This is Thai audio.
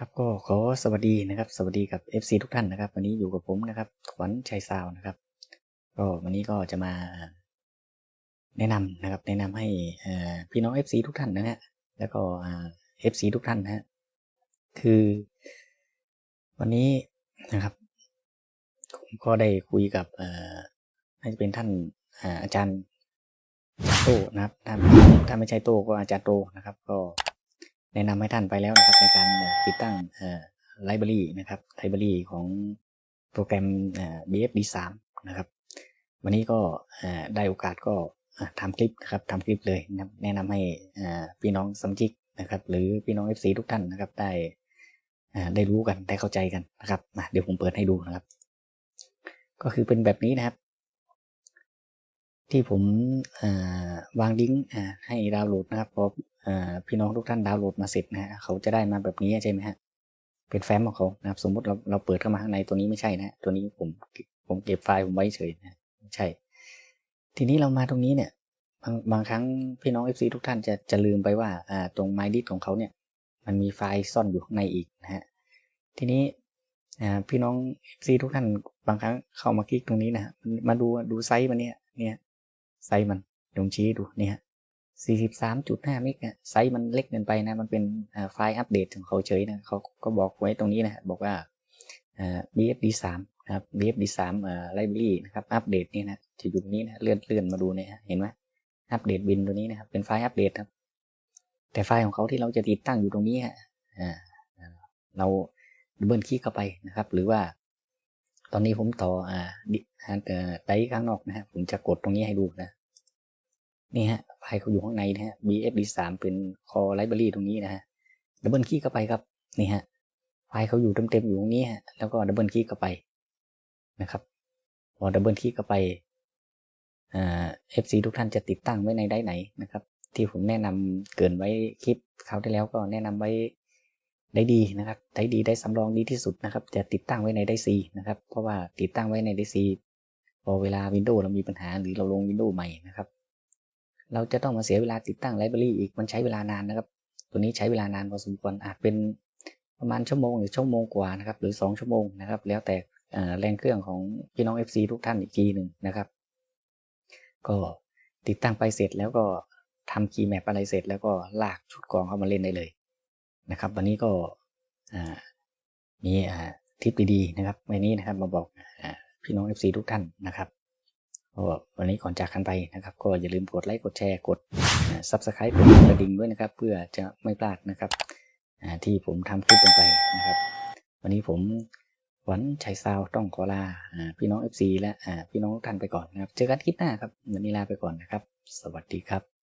ครับก็ขอสวัสดีนะครับสวัสดีกับ FC ทุกท่านนะครับ วันนี้อยู่กับผมนะครับขวัญชัยซาวนะครับ ก็วันนี้ก็จะมา แนะนำนะครับ แนะนำให้พี่น้อง FC ทุกท่านนะฮะแล้วก็อ่า FC ทุกท่านนะฮะคือ วันนี้นะครับผมก็ได้คุยกับเอ่อน่าจะเป็นท่านอาอาจารย์โตนะครับถ้าถ้าไม่ใช่โตก็อาจารย์โตนะครับ ก็ แนะนำให้ท่านไปแล้วนะครับในการติดตั้งไลบรารีนะครับไลบรารีของโปรแกรม BFD3 นะครับ วันนี้ก็ได้โอกาสก็อะทำคลิปนะครับทำคลิปเลยนะแนะนำให้พี่น้องสมาชิกนะครับ หรือพี่น้อง FC ทุกท่านนะครับได้ได้รู้กันได้เข้าใจกันนะครับเดี๋ยวผมเปิดให้ดูนะครับ ก็คือเป็นแบบนี้นะครับ ที่ผมวางลิงก์ให้ดาวน์โหลดนะครับพออ่า พี่น้องทุกท่านดาวน์โหลดมาเสร็จนะฮะเขาจะได้มาแบบนี้ใช่ไหมฮะเป็นแฟ้มของเขานะครับสมมุติเราเราเปิดเข้ามาข้างในตัวนี้ไม่ใช่นะฮะตัวนี้ผมผมเก็บไฟล์ผมไว้เฉยนะไม่ใช่ ทีนี้เรามาตรงนี้เนี่ยบางบางครั้งพี่น้อง FC ทุกท่านจะจะลืมไปว่าอ่าตรง My List ของเขาเนี่ยมันมีไฟล์ซ่อนอยู่ข้างในอีกนะฮะทีนี้อ่าพี่น้อง FC ทุกท่านบางครั้งเข้ามาคลิกตรงนี้นะฮะมาดูดูไซส์มันเนี่ยเนี่ยไซส์มันลงชี้ดูเนี่ย 43.5เมกเนี่ยไซส์มันเล็กเกินไปนะ มันเป็นไฟล์อัปเดตของเขาเฉยนะเขาก็บอกไว้ตรงนี้นะ บอกว่า BFD3 นะครับ BFD3 อ่า library นะครับ อัปเดตนี่นะจะอยู่ตรงนี้นะ เลื่อนเลื่อนมาดูเนี่ยเห็นไหมอัปเดตบินตัวนี้นะครับ เป็นไฟล์อัปเดตครับ แต่ไฟล์ของเขาที่เราจะติดตั้งอยู่ตรงนี้ฮะเราดับเบิลคลิกเข้าไปนะครับ หรือว่า ตอนนี้ผมต่ออ่าดิอ่าเอ่อไดร์ข้างนอกนะฮะผมจะกดตรงนี้ให้ดูนะ นี่ฮะไฟล์เขาอยู่ข้างในนะฮะ BFD3 เป็น core library ตรงนี้นะฮะดับเบิลคลิกเข้าไปครับนี่ฮะไฟล์เขาอยู่เต็มๆอยู่ตรงนี้ฮะแล้วก็ดับเบิลคลิกเข้าไปนะครับพอดับเบิลคลิกเข้าไปเอ่า FC ทุกท่านจะติดตั้งไว้ในได้ไหนนะครับ ที่ผมแนะนำเกินไว้คลิปคราวที่แล้วก็แนะนำไว้ได้ดีนะครับได้ดีได้สำรองดีที่สุดนะครับ จะติดตั้งไว้ในได้ซีนะครับ เพราะว่าติดตั้งไว้ในได้ซีพอเวลา Windows เรามีปัญหาหรือเราลง Windows ใหม่นะครับ เราจะต้องมาเสียเวลาติดตั้งไลบรารีอีกมันใช้เวลานานนะครับ ตัวนี้ใช้เวลานานพอสมควรอาจเป็นประมาณชั่วโมงหรือชั่วโมงกว่านะครับหรือสองชั่วโมงนะครับ แล้วแต่แรงเครื่องของพี่น้อง FC ทุกท่านอีกทีหนึ่งนะครับ ก็ติดตั้งไปเสร็จแล้วก็ทำคีย์แมปอะไรเสร็จแล้วก็ลากชุดกองเข้ามาเล่นได้เลยนะครับ วันนี้ก็มีทิปดีๆนะครับวันนี้นะครับมาบอกอพี่น้อง FC ทุกท่านนะครับ ก็วันนี้ก่อนจากกันไปนะครับ ก็อย่าลืมกดไลค์กดแชร์กดซับสไครป์กดกระดิ่งด้วยนะครับ เพื่อจะไม่พลาดนะครับที่ผมทำคลิปลงไปนะครับ วันนี้ผมหวันชัยซาวต้องขอลาพี่น้อง FC และพี่น้องทุกท่านไปก่อนนะครับ เจอกันคลิปหน้าครับวันนี้ลาไปก่อนนะครับ สวัสดีครับ